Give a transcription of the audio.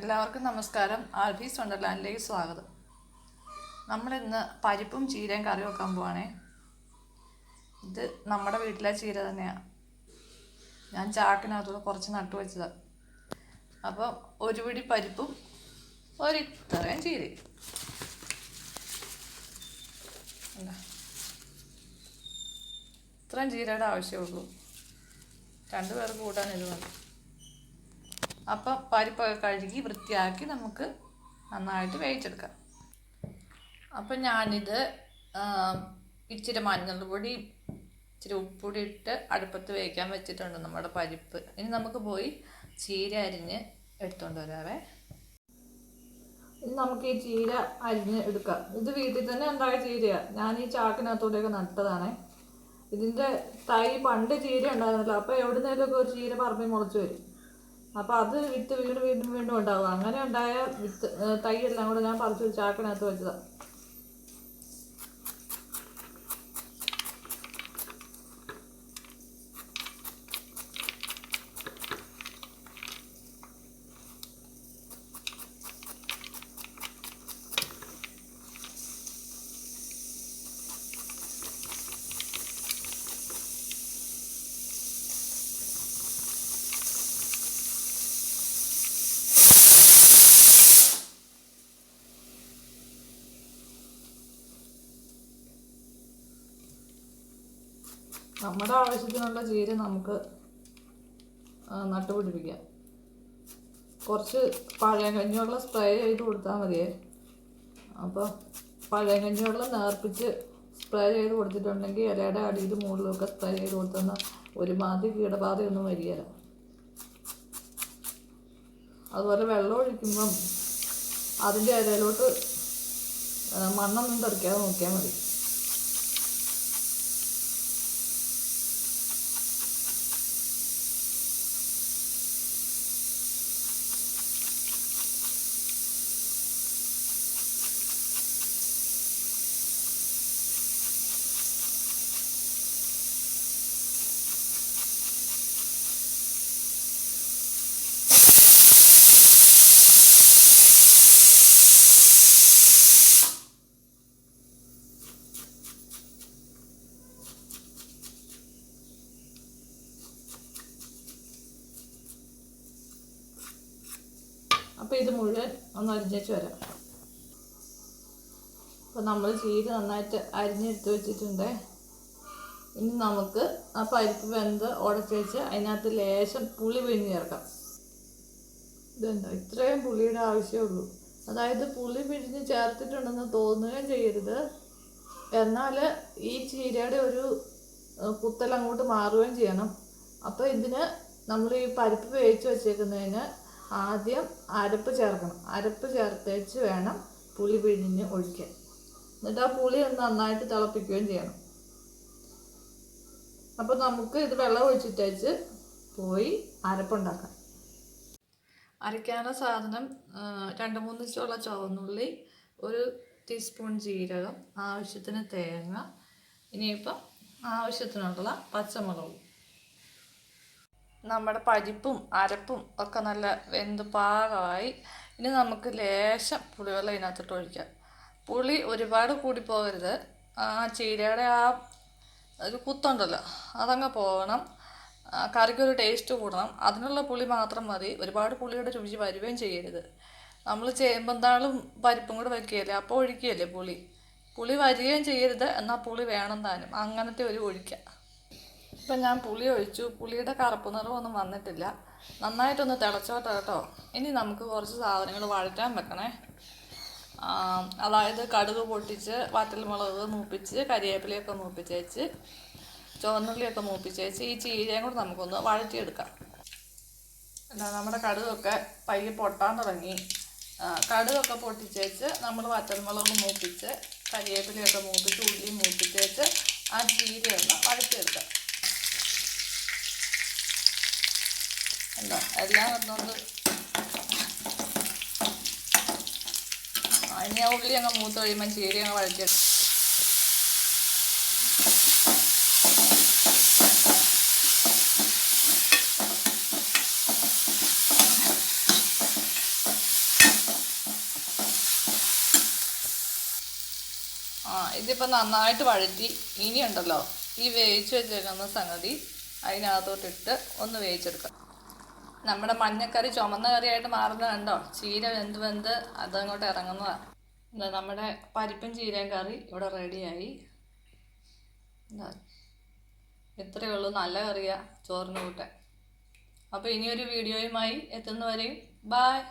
എല്ലാവർക്കും നമസ്കാരം. ആൽഫീസ് വണ്ടർലാൻഡിലേക്ക് സ്വാഗതം. നമ്മളിന്ന് പരിപ്പും ചീരയും കറി വെക്കാൻ പോവാണേ. ഇത് നമ്മുടെ വീട്ടിലെ ചീര തന്നെയാണ് ഞാൻ ചാക്കിനകത്തൂടെ കുറച്ച് നട്ടു വെച്ചതാണ് അപ്പം ഒരു പിടി പരിപ്പും ഒരിത്രയും ചീരയും? ഇത്രയും ചീരയുടെ ആവശ്യമുള്ളൂ രണ്ടുപേർ കൂട്ടാൻ ഇത് മതി. അപ്പം പരിപ്പൊക്കെ കഴുകി വൃത്തിയാക്കി നമുക്ക് നന്നായിട്ട് വേവിച്ചെടുക്കാം. അപ്പം ഞാനിത് ഇച്ചിരി മഞ്ഞൾപ്പൊടി ഇച്ചിരി ഉപ്പൊടി ഇട്ട് അടുപ്പത്ത് വേവിക്കാൻ വെച്ചിട്ടുണ്ട് നമ്മുടെ പരിപ്പ്. ഇനി നമുക്ക് പോയി ചീര അരിഞ്ഞ് എടുത്തുകൊണ്ട് വരാവേ. ഇനി നമുക്ക് ഈ ചീര അരിഞ്ഞ് എടുക്കാം. ഇത് വീട്ടിൽ തന്നെ ഉണ്ടായ ചീരയാണ് ഞാൻ ഈ ചാക്കിനകത്തൂടെയൊക്കെ നട്ടതാണ്. ഇതിന്റെ തൈ പണ്ട് ചീര ഉണ്ടായിരുന്നല്ലോ. അപ്പോൾ എവിടുന്നേലൊക്കെ ഒരു ചീര പറമ്പിൽ മുളച്ച് വരും. അപ്പോൾ അത് വിത്ത് വീണ്ടും വീണ്ടും വീണ്ടും ഉണ്ടാവും. അങ്ങനെ ഉണ്ടായ വിത്ത് തൈയെല്ലാം കൂടെ ഞാൻ പറിച്ച് ചാക്കിനകത്ത് വെച്ചതാണ് നമ്മുടെ ആവശ്യത്തിനുള്ള ചീര നമുക്ക് നട്ടുപിടിപ്പിക്കാം. കുറച്ച് പഴയ കഞ്ഞിവെള്ളം സ്പ്രേ ചെയ്ത് കൊടുത്താൽ മതിയേ. അപ്പോൾ പഴയ കഞ്ഞിവെള്ളം നേർപ്പിച്ച് സ്പ്രേ ചെയ്ത് കൊടുത്തിട്ടുണ്ടെങ്കിൽ ഇലയുടെ അടിയിൽ മുകളിലൊക്കെ സ്പ്രേ ചെയ്ത് കൊടുത്തെന്നാൽ ഒരുമാതിരി കീടബാധയൊന്നും വരികയില്ല അതുപോലെ വെള്ളം ഒഴിക്കുമ്പം അതിന്റെ ഇലയിലോട്ട് മണ്ണൊന്നും തെറിക്കാതെ നോക്കിയാൽ മതി. അപ്പോൾ ഇത് മുഴുവൻ ഒന്ന് അരിഞ്ഞേച്ച് വരാം. അപ്പോൾ നമ്മൾ ചീര നന്നായിട്ട് അരിഞ്ഞെടുത്ത് വെച്ചിട്ടുണ്ട്. ഇനി നമുക്ക് ആ പരിപ്പ് വെന്ത് ഉടച്ച് വെച്ച് അതിനകത്ത് ലേശം പുളി പിഴിഞ്ഞ് ചേർക്കാം. ഇതെന്താ ഇത്രയും പുളിയുടെ ആവശ്യമുള്ളൂ അതായത് പുളി പിഴിഞ്ഞ് ചേർത്തിട്ടുണ്ടെന്ന് തോന്നുകയും ചെയ്യരുത്. എന്നാൽ ഈ ചീരയുടെ ഒരു കുത്തലങ്ങോട്ട് മാറുകയും ചെയ്യണം. അപ്പോൾ ഇതിന് നമ്മൾ ഈ പരിപ്പ് വേവിച്ച് വെച്ചേക്കുന്നതിന് ആദ്യം അരപ്പ് ചേർക്കണം. അരപ്പ് ചേർത്തേച്ച് വേണം പുളി പിഴിഞ്ഞ് ഒഴിക്കാൻ. എന്നിട്ട് ആ പുളി ഒന്ന് നന്നായിട്ട് തിളപ്പിക്കുകയും ചെയ്യണം. അപ്പോൾ നമുക്ക് ഇത് വെള്ളം ഒഴിച്ചിട്ടേച്ച് പോയി അരപ്പുണ്ടാക്കാം. അരയ്ക്കാനുള്ള സാധനം രണ്ട് മൂന്ന് ചോള ചുവന്നുള്ളി ഒരു ടീസ്പൂൺ ജീരകം ആവശ്യത്തിന് തേങ്ങ ഇനിയിപ്പം ആവശ്യത്തിനുള്ള പച്ചമുളകും. നമ്മുടെ പരിപ്പും അരപ്പും ഒക്കെ നല്ല വെന്ത് പാകമായി. ഇനി നമുക്ക് ലേശം പുളിവെള്ളം ഇതിനകത്തോട്ട് ഒഴിക്കാം. പുളി ഒരുപാട് കൂടി പോകരുത്. ആ ചീരയുടെ ആ ഒരു കുത്തുണ്ടല്ലോ അതങ്ങ് പോകണം. കറിക്കൊരു ടേസ്റ്റ് കൂടണം. അതിനുള്ള പുളി മാത്രം മതി. ഒരുപാട് പുളിയുടെ രുചി വരുകയും ചെയ്യരുത്. നമ്മൾ ചേമ്പന്താളും പരിപ്പും കൂടെ വയ്ക്കുകയല്ലേ അപ്പോൾ ഒഴിക്കുകയല്ലേ പുളി? പുളി വരികയും ചെയ്യരുത്. എന്നാൽ പുളി വേണം താനും. അങ്ങനത്തെ ഒരു ഒഴിക്കാം. ഇപ്പം ഞാൻ പുളി ഒഴിച്ചു. പുളിയുടെ കറുപ്പ് നിറമൊന്നും വന്നിട്ടില്ല. നന്നായിട്ടൊന്ന് തിളച്ചോട്ടെ കേട്ടോ. ഇനി നമുക്ക് കുറച്ച് സാധനങ്ങൾ വഴറ്റാൻ വെക്കണേ. അതായത് കടുക് പൊട്ടിച്ച് വറ്റൽമുളക് മൂപ്പിച്ച് കരിവേപ്പിലയൊക്കെ മൂപ്പിച്ചേച്ച് ചുവന്നുള്ളിയൊക്കെ മൂപ്പിച്ചേച്ച് ഈ ചീരയും കൂടെ നമുക്കൊന്ന് വഴറ്റിയെടുക്കാം. നമ്മുടെ കടുകൊക്കെ പയ്യെ പൊട്ടാൻ തുടങ്ങി. കടുകൊക്കെ പൊട്ടിച്ചേച്ച് നമ്മൾ വറ്റൽമുളക് മൂപ്പിച്ച് കരിവേപ്പിലയൊക്കെ മൂപ്പിച്ച് ഉള്ളി മൂപ്പിച്ചേച്ച് ആ ചീരയൊന്ന് വഴറ്റിയെടുക്കാം. ഉണ്ടോ? എല്ലാം ഒന്നുകൊണ്ട് ഇനി ആ ഉള്ളി അങ്ങ് മൂത്ത് കഴിയുമ്പോൾ ചീര അങ്ങ് വഴറ്റിയെടുക്കും. ആ ഇതിപ്പോൾ നന്നായിട്ട് വഴറ്റി ഇനിയുണ്ടല്ലോ. ഈ വേവിച്ച് വെച്ചേക്കുന്ന സംഗതി അതിനകത്തോട്ടിട്ട് ഒന്ന് വേവിച്ചെടുക്കാം. നമ്മുടെ മഞ്ഞക്കറി ചുമന്ന കറിയായിട്ട് മാറുന്നത് കണ്ടോ? ചീര വെന്ത് വെന്ത് അതങ്ങോട്ട് ഇറങ്ങുന്നതാണ് എന്താ നമ്മുടെ പരിപ്പും ചീരയും കറി ഇവിടെ റെഡിയായി. എന്താ ഇത്രയേ ഉള്ളൂ. നല്ല കറിയാ ചോറിന് കൂട്ടാൻ. അപ്പോൾ ഇനിയൊരു വീഡിയോയുമായി എത്തുന്നവരെയും ബായ്.